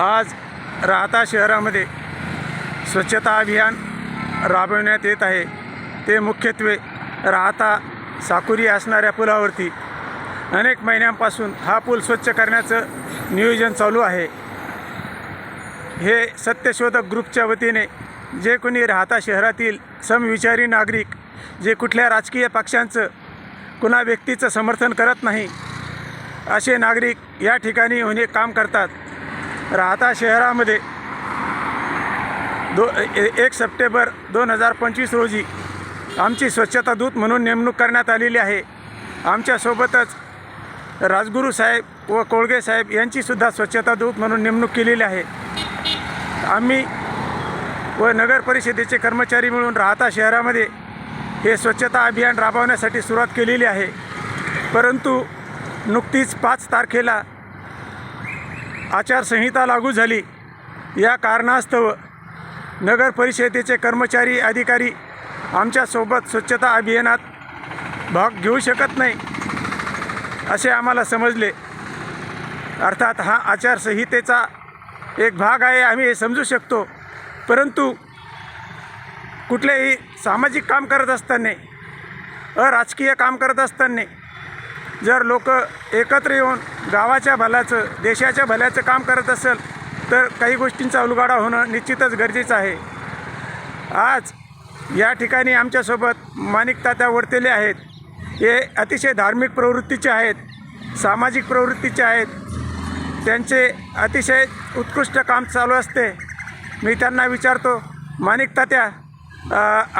आज राहता शहरामध्ये स्वच्छता अभियान राबवण्यात येत आहे. ते मुख्यत्वे राहता साकुरी असणाऱ्या पुलावरती अनेक महिन्यांपासून हा पूल स्वच्छ करण्याचं नियोजन चालू आहे. हे सत्यशोधक ग्रुपच्या वतीने जे कोणी राहता शहरातील समविचारी नागरिक जे कुठल्या राजकीय पक्षांचं कुणा व्यक्तीचं समर्थन करत नाही असे नागरिक या ठिकाणी होणे काम करतात. राहता शहरामध्ये. दो एक सप्टेंबर दोन हजार पंचवीस रोजी आमची स्वच्छता दूत म्हणून नेमणूक करण्यात आलेली आहे. आमच्यासोबतच राजगुरू साहेब व कोळगे साहेब यांचीसुद्धा स्वच्छता दूत म्हणून नेमणूक केलेली आहे. आम्ही व नगर परिषदेचे कर्मचारी मिळून राहता शहरामध्ये हे स्वच्छता अभियान राबवण्यासाठी सुरुवात केलेली आहे. परंतु नुकतीच पाच तारखेला आचारसंहिता लागू झाली. या कारणास्तव नगर परिषदेचे कर्मचारी अधिकारी आमच्यासोबत स्वच्छता अभियानात भाग घेऊ शकत नाही असे आम्हाला समजले. अर्थात हा आचारसंहितेचा एक भाग आहे आम्ही हे समजू शकतो. परंतु कुठलेही सामाजिक काम करत असताना अराजकीय काम करत असताना जर लोक एकत्र येऊन गावाच्या भल्याचं देशाच्या भल्याचं काम करत असेल तर काही गोष्टींचा उलगाडा होणं निश्चितच गरजेचं आहे. आज या ठिकाणी आमच्यासोबत माणिक तात्या वर्तेले आहेत. हे अतिशय धार्मिक प्रवृत्तीचे आहेत सामाजिक प्रवृत्तीचे आहेत. त्यांचे अतिशय उत्कृष्ट काम चालू असते. मी त्यांना विचारतो माणिकतात्या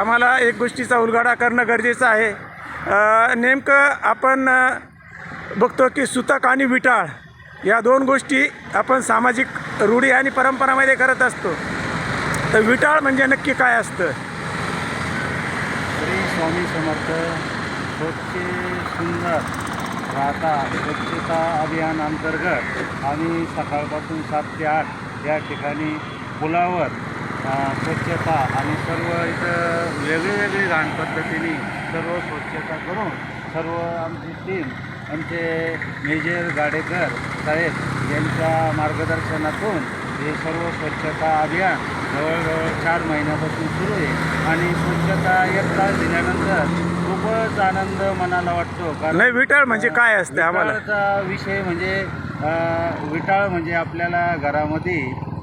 आम्हाला एक गोष्टीचा उलगाडा करणं गरजेचं आहे. नेमकं आपण बघतो की सुतक आणि विटाळ या दोन गोष्टी आपण सामाजिक रूढी आणि परंपरामध्ये करत असतो. तर विटाळ म्हणजे नक्की काय असतं? श्री स्वामी समर्थ स्वच्छ सुंदर राहता स्वच्छता अभियान अंतर्गत आम्ही सकाळपासून सात ते आठ या ठिकाणी पुलावर स्वच्छता आणि सर्व इथं वेगळी वेगळी घाण पद्धतीने सर्व स्वच्छता करून सर्व आमची टीम आमचे मेजर गाडेकर साहेब यांच्या मार्गदर्शनातून हे सर्व स्वच्छता अभियान जवळजवळ चार महिन्यापासून सुरू आहे. आणि स्वच्छता एक तास दिल्यानंतर खूपच आनंद मनाला वाटतो. नाही विटाळ म्हणजे काय असते आम्हाला? विषय म्हणजे विटाळ म्हणजे आपल्याला घरामध्ये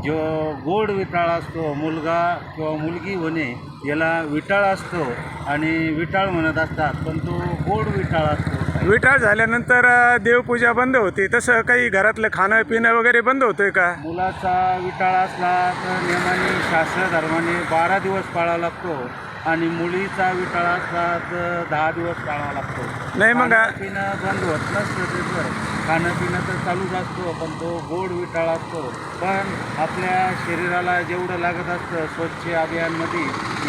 जो गोड विटाळ असतो मुलगा किंवा मुलगी होणे याला विटाळ असतो आणि विटाळ म्हणत असतात पण तो गोड विटाळ असतो. विटाळ झाल्यानंतर देवपूजा बंद होते. तसं काही घरातलं खाणं पिणं वगैरे बंद होतंय का? मुलाचा विटाळ असला तर नियमाने शास्त्र धर्माने बारा दिवस पाळावा लागतो आणि मुलीचा विटाळ असला तर दहा दिवस पाळावा लागतो. नाही मग- पिणं बंद होत नसतं खाणं पिणं तर चालूच असतो पण तो गोड विटाळ असतो. पण आपल्या शरीराला जेवढं लागत असतं स्वच्छ अभियानमध्ये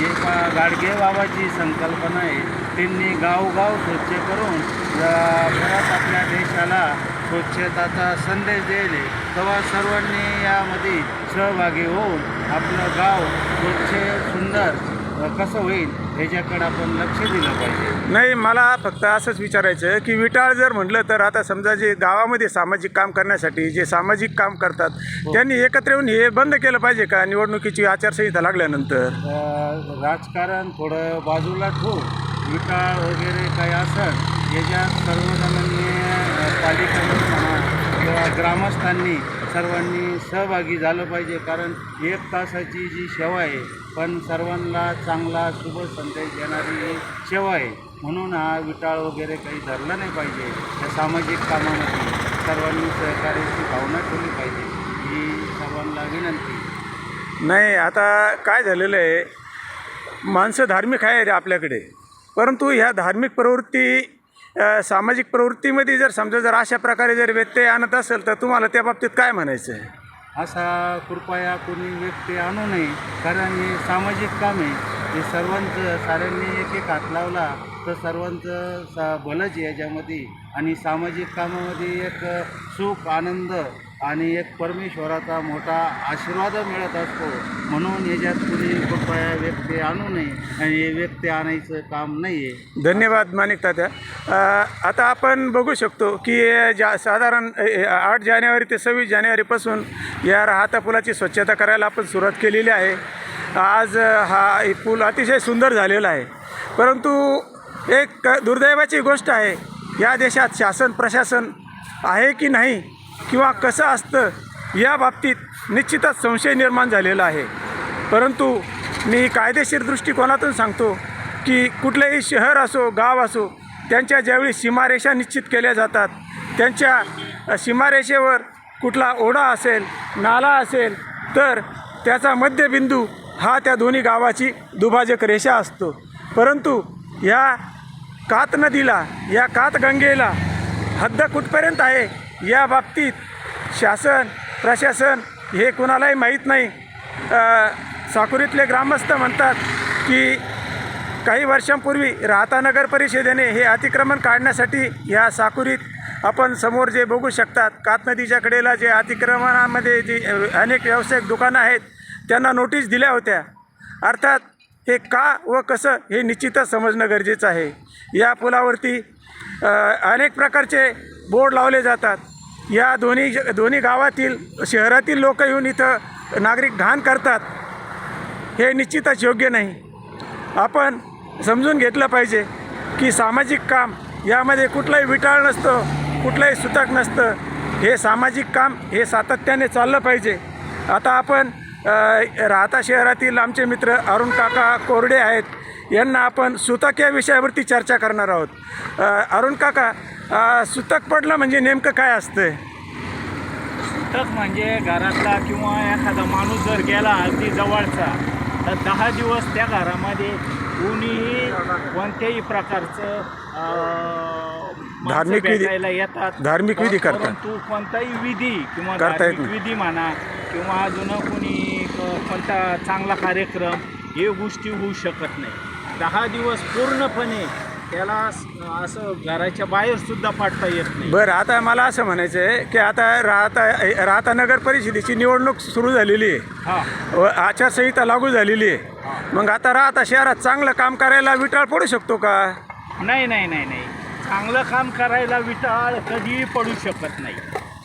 एका गाडगे बाबाची संकल्पना आहे. त्यांनी गावगाव स्वच्छ करून परत आपल्या देशाला स्वच्छताचा संदेश दिले. तेव्हा सर्वांनी यामध्ये सहभागी होऊन आपलं गाव स्वच्छ सुंदर कसं होईल ह्याच्याकडे आपण लक्ष दिलं पाहिजे. नाही मला फक्त असंच विचारायचं आहे की विटाळ जर म्हटलं तर आता समजा जे गावामध्ये सामाजिक काम करण्यासाठी जे सामाजिक काम करतात त्यांनी एकत्र येऊन हे बंद केलं पाहिजे का निवडणुकीची आचारसंहिता लागल्यानंतर? राजकारण थोडं बाजूला ठेवून विटाळ वगैरे काही असेल याच्यात सर्वजणांनी अ, पालिकेने म्हणा किंवा ग्रामस्थांनी सर्वांनी सहभागी झालं पाहिजे कारण एक तासाची जी सेवा आहे पण सर्वांना चांगला शुभ संदेश देणारी ही सेवा आहे. म्हणून हा विटाळ वगैरे काही धरला नाही पाहिजे. या सामाजिक कामामध्ये सर्वांनी सहकार्याची भावना ठेवली पाहिजे. ही सर्वांना विनंती. नाही आता काय झालेलं आहे माणसं धार्मिक आहे रे आपल्याकडे परंतु ह्या धार्मिक प्रवृत्ती सामाजिक प्रवृत्तीमध्ये जर समजा जर अशा प्रकारे जर व्यत्यय आणत असेल तर तुम्हाला त्या बाबतीत काय म्हणायचं आहे? असा कृपया कोणी व्यक्ती आणू नये कारण हे सामाजिक काम आहे. हे सर्वांचं साऱ्यांनी एक एक हात लावला तर सर्वांचं सा भलंच याच्यामध्ये. आणि सामाजिक कामामध्ये एक सुख आनंद आणि एक परमेश्वराचा मोठा आशीर्वाद मिळत असतो. म्हणून याच्यात कुणी कृपया व्यक्ती आणू नये आणि हे व्यक्ती आणायचं काम नाही आहे धन्यवाद माणिक तात्या. आता आपण बघू शकतो की ज्या साधारण आठ जानेवारी ते सव्वीस जानेवारीपासून या राहता पुलाची स्वच्छता करायला आपण सुरुवात केलेली आहे. आज हा पूल अतिशय सुंदर झालेला आहे. परंतु एक दुर्दैवाची गोष्ट आहे या देशात शासन प्रशासन आहे की नाही? किंवा कसं असतं या बाबतीत निश्चितच संशय निर्माण झालेला आहे. परंतु मी कायदेशीर दृष्टिकोनातून सांगतो की कुठलंही शहर असो गाव असो त्यांच्या ज्यावेळी सीमारेषा निश्चित केल्या जातात त्यांच्या सीमारेषेवर कुठला ओढा असेल नाला असेल तर त्याचा मध्यबिंदू हा त्या दोन्ही गावाची दुभाजक रेषा असतो. परंतु या कात नदीला या कात गंगेला हद्द कुठपर्यंत आहे या बाबतीत शासन प्रशासन हे कुणालाही माहीत नाही. साकुरीतले ग्रामस्थ म्हणतात की काही वर्षांपूर्वी राहता नगर परिषदेने हे अतिक्रमण काढण्यासाठी या साकुरीत आपण समोर जे बघू शकतात कात नदीच्या कडेला जे अतिक्रमणामध्ये जी अनेक व्यावसायिक दुकानं आहेत त्यांना नोटीस दिल्या होत्या. अर्थात हे का व कसं हे निश्चितच समजणं गरजेचं आहे. या पुलावरती अनेक प्रकारचे बोर्ड लावले जातात. या दोन्ही दोन्ही गावातील शहरातील लोक येऊन इथं नागरिक घाण करतात हे निश्चितच योग्य नाही. आपण समजून घेतलं पाहिजे की सामाजिक काम यामध्ये कुठलाही विटाळ नसतं कुठलंही सुतक नसतं. हे सामाजिक काम हे सातत्याने चाललं पाहिजे. आता आपण राहता शहरातील आमचे मित्र अरुण काका कोरडे आहेत. यांना आपण सुतक या विषयावरती चर्चा करणार आहोत. अरुण काका सुतक पडलं म्हणजे नेमकं काय असतं सुतक म्हणजे घरातला किंवा एखादा माणूस जर गेला अगदी जवळचा तर दहा दिवस त्या घरामध्ये कोणीही कोणत्याही प्रकारचं धार्मिक विधी- येतात धार्मिक विधी करतात. परंतु कोणताही विधी किंवा धार्मिक. विधी म्हणा किंवा अजून कोणी कोणता चांगला कार्यक्रम हे गोष्टी होऊ शकत नाही दहा दिवस पूर्णपणे त्याला असं घराच्या बाहेर सुद्धा पाडता येत नाही. बरं आता मला असं म्हणायचं आहे की आता राहता राहता नगर परिषदेची निवडणूक सुरू झालेली आहे. हा. व आचारसंहिता लागू झालेली आहे. मग आता राहता शहरात चांगलं काम करायला विटाळ पडू शकतो का? नाही नाही नाही नाही. चांगलं काम करायला विटाळ कधीही पडू शकत नाही.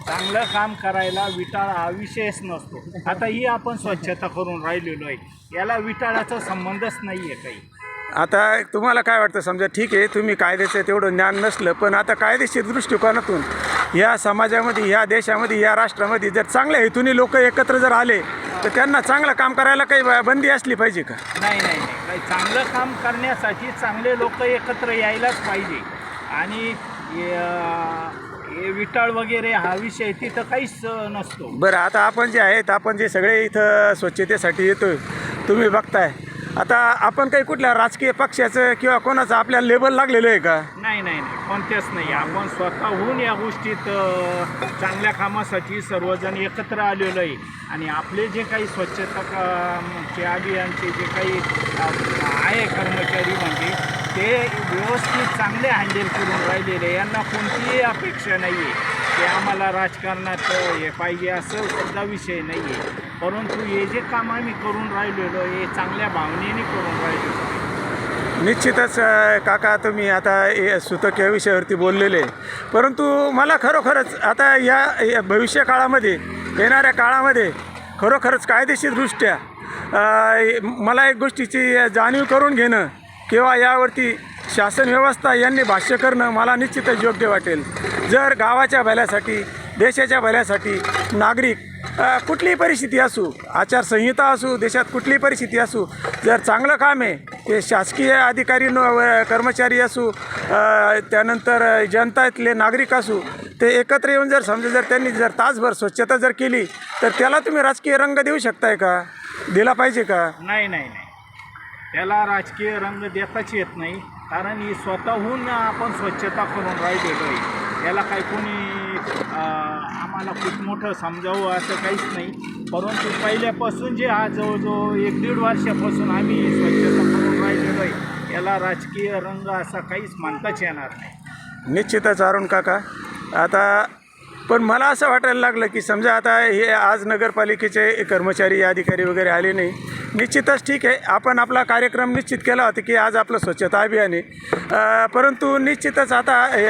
चांगलं काम करायला विटाळ हा विषयच नसतो. आता ही आपण स्वच्छता करून राहिलेलो आहे. याला विटाळाचा संबंधच नाही आहे काही. आता तुम्हाला काय वाटतं? समजा ठीक आहे तुम्ही कायद्याचं तेवढं ज्ञान नसलं पण आता कायदेशीर दृष्टिकोनातून या समाजामध्ये या देशामध्ये या राष्ट्रामध्ये जर चांगल्या हेतूने लोक एकत्र जर आले तर त्यांना चांगलं काम करायला काही बंदी असली पाहिजे का? नाही नाही नाही. चांगलं काम करण्यासाठी चांगले लोक एकत्र यायलाच पाहिजे. आणि विटाळ वगैरे हा विषय तिथं काहीच नसतो. बरं आता आपण जे आहेत आपण जे सगळे इथं स्वच्छतेसाठी येतोय तुम्ही बघताय. आता आपण काही कुठल्या राजकीय पक्षाचं किंवा कोणाचं आपल्याला लेबल लागलेलं आहे का? नाही नाही नाही. कोणत्याच नाही. आपण स्वतःहून या गोष्टीत अ, चांगल्या कामासाठी सर्वजण एकत्र आलेलो आहे. आणि आपले जे काही स्वच्छता का- चे अभियानचे जे काही अ, आहे कर्मचारी म्हणजे ते व्यवस्थित चांगले हँडल करून राहिलेले आहे. यांना कोणतीही अपेक्षा नाही आहे की आम्हाला राजकारणात हे पाहिजे असं सुद्धा विषय नाही आहे परंतु हे जे काम आम्ही करून राहिलेलो हे चांगल्या भावनेने करून राहिलेलो निश्चितच काका तुम्ही आता ए सुतक या विषयावरती बोललेले परंतु मला खरोखरच आता या या भविष्य काळामध्ये येणाऱ्या काळामध्ये खरोखरच कायदेशीरदृष्ट्या मला एक गोष्टीची जाणीव करून घेणं किंवा यावरती शासन व्यवस्था यांनी भाष्य करणं मला निश्चितच योग्य वाटेल. जर गावाच्या भल्यासाठी देशाच्या भल्यासाठी नागरिक कुठलीही परिस्थिती असू आचारसंहिता असू देशात कुठलीही परिस्थिती असू जर चांगलं काम आहे ते शासकीय अधिकारी न व- कर्मचारी असू त्यानंतर जनतातले नागरिक असू ते एकत्र येऊन जर समजा जर त्यांनी जर तासभर स्वच्छता जर केली तर त्याला तुम्ही राजकीय रंग देऊ शकताय का? दिला पाहिजे का? नाही नाही नाही. त्याला राजकीय रंग देताच येत नाही कारण ही स्वतःहून आपण स्वच्छता करून राहिलेलो आहे. याला काही कोणी आम्हाला खूप मोठं समजावं असं काहीच नाही. परंतु पहिल्यापासून जे हा जवळजवळ एक दीड वर्षापासून आम्ही स्वच्छता करून राहिलेलो आहे याला राजकीय रंग असा काहीच मानताच येणार नाही. निश्चितच अरुण काका. आता पण मला असं वाटायला लागलं की समजा आता हे आज नगरपालिकेचे कर्मचारी अधिकारी वगैरे आले नाही. निश्चितच ठीक आहे. आपण आपला कार्यक्रम निश्चित केला होता की आज आपलं स्वच्छता अभियान आहे. परंतु निश्चितच आता हे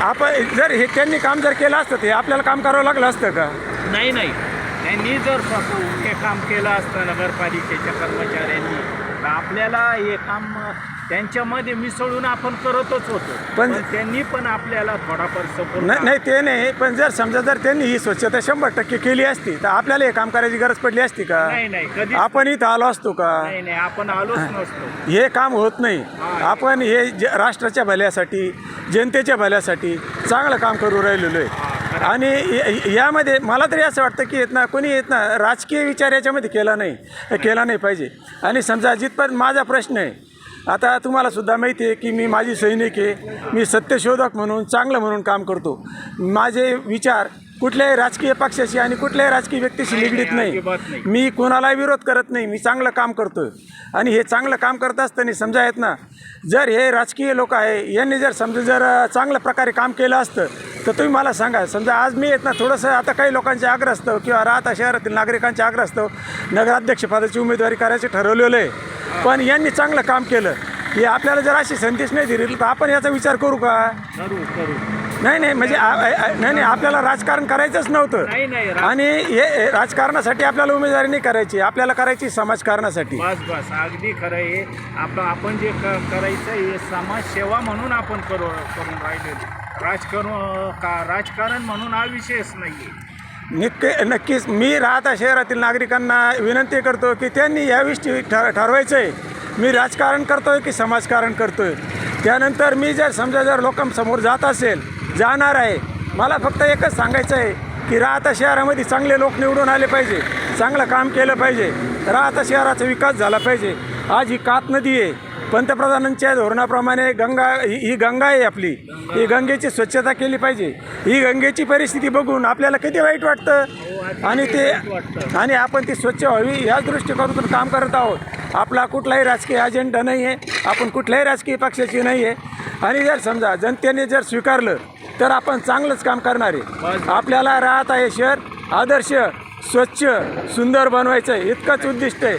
आपण जर हे त्यांनी काम जर केलं असतं ते आपल्याला काम करावं लागलं असतं का? नाही नाही. त्यांनी जर हे काम केलं असतं नगरपालिकेच्या कर्मचाऱ्यांनी तर आपल्याला हे काम त्यांच्यामध्ये मिसळून आपण करतच होतो. पण- पण त्यांनी पण आपल्याला थोडाफार सपोर्ट नाही नाही ते नाही. पण जर समजा जर त्यांनी ही स्वच्छता शंभर टक्के केली असती तर आपल्याला हे काम करायची गरज पडली असती का? नाही नाही. कधी आपण इथं आलो असतो का? नाही नाही. आपण आलोच नसतो. हे काम होत नाही. आपण हे ज राष्ट्राच्या भल्यासाठी जनतेच्या भल्यासाठी चांगलं काम करू राहिलेलो आहे. आणि यामध्ये मला तरी असं वाटतं की येत ना कोणी येत ना राजकीय विचार याच्यामध्ये केला नाही केला नाही पाहिजे. आणि समजा जिथपर्यंत माझा प्रश्न आहे आता तुम्हाला सुद्धा माहिती आहे की मी माझी सैनिक आहे मी सत्यशोधक म्हणून चांगलं म्हणून काम करतो. माझे विचार कुठल्याही राजकीय पक्षाशी आणि कुठल्याही राजकीय व्यक्तीशी निगडीत नाही. मी कोणाला विरोध करत नाही. मी चांगलं काम करतोय. आणि हे चांगलं काम करत असताना समजा आहेत ना जर हे राजकीय लोक आहे यांनी जर समजा जर चांगल्या प्रकारे काम केलं असतं तर तुम्ही मला सांगा. समजा आज मी येत ना थोडंसं आता काही लोकांचे आग्रह असतं किंवा राहता शहरातील नागरिकांचे आग्रह असतं नगराध्यक्षपदाची उमेदवारी करायची ठरवलेलं आहे. पण यांनी चांगलं काम केलं. हे आपल्याला जर अशी संदेश नाही दिली तर आपण याचा विचार करू का? करू करू. नाही नाही म्हणजे आ- आ- आ- नाही नाही आपल्याला राजकारण करायचंच नव्हतं. नाही आणि हे हे राजकारणासाठी आपल्याला उमेदवारी नाही करायची आपल्याला करायची समाजकारणासाठी. बस बस अगदी खरं आहे. आपलं आपण जे क करायचं हे समाजसेवा म्हणून आपण करू करून राहिलेलो. राजकारण का राजकारण म्हणून हा विषयच नाही आहे नक्की नक्कीच मी राहता शहरातील नागरिकांना विनंती करतो की त्यांनी या गोष्टी ठर ठरवायचं आहे मी राजकारण करतोय की समाजकारण करतोय. त्यानंतर मी जर समजा जर लोकांसमोर जात असेल जाणार आहे. मला फक्त एकच सांगायचं आहे की राहता शहरामध्ये चांगले लोक निवडून आले पाहिजे चांगलं काम केलं पाहिजे राहता शहराचा विकास झाला पाहिजे. आज ही कात नदी आहे. पंतप्रधानांच्या धोरणाप्रमाणे गंगा ही ही गंगा आहे आपली. ही गंगेची स्वच्छता केली पाहिजे. ही गंगेची परिस्थिती बघून आपल्याला किती वाईट वाटतं? आणि ते आणि आपण ती स्वच्छ व्हावी याच दृष्टिकोनातून काम करत आहोत. आपला कुठलाही राजकीय अजेंडा नाही आहे आपण कुठल्याही राजकीय पक्षाची नाही आहे आणि जर समजा जनतेने जर स्वीकारलं तर आपण चांगलंच काम करणार आहे. आपल्याला राहत आहे शहर आदर्श स्वच्छ सुंदर बनवायचं आहे. इतकंच उद्दिष्ट आहे.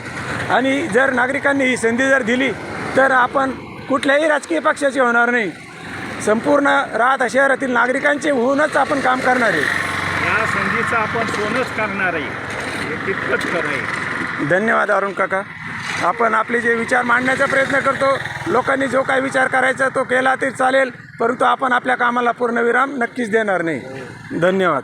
आणि जर नागरिकांनी ही संधी जर दिली तर आपण कुठल्याही राजकीय पक्षाचे होणार नाही. संपूर्ण राहता शहरातील नागरिकांचे होऊनच आपण काम करणार आहे. या संधीचं आपण सोनच करणार आहे. हे तितकंच खरं आहे. धन्यवाद अरुण काका. आपण आपले जे विचार मांडण्याचा प्रयत्न करतो लोकांनी जो काही विचार करायचा तो केला तरी चालेल परंतु आपण आपल्या कामाला पूर्णविराम नक्कीच देणार नाही. धन्यवाद.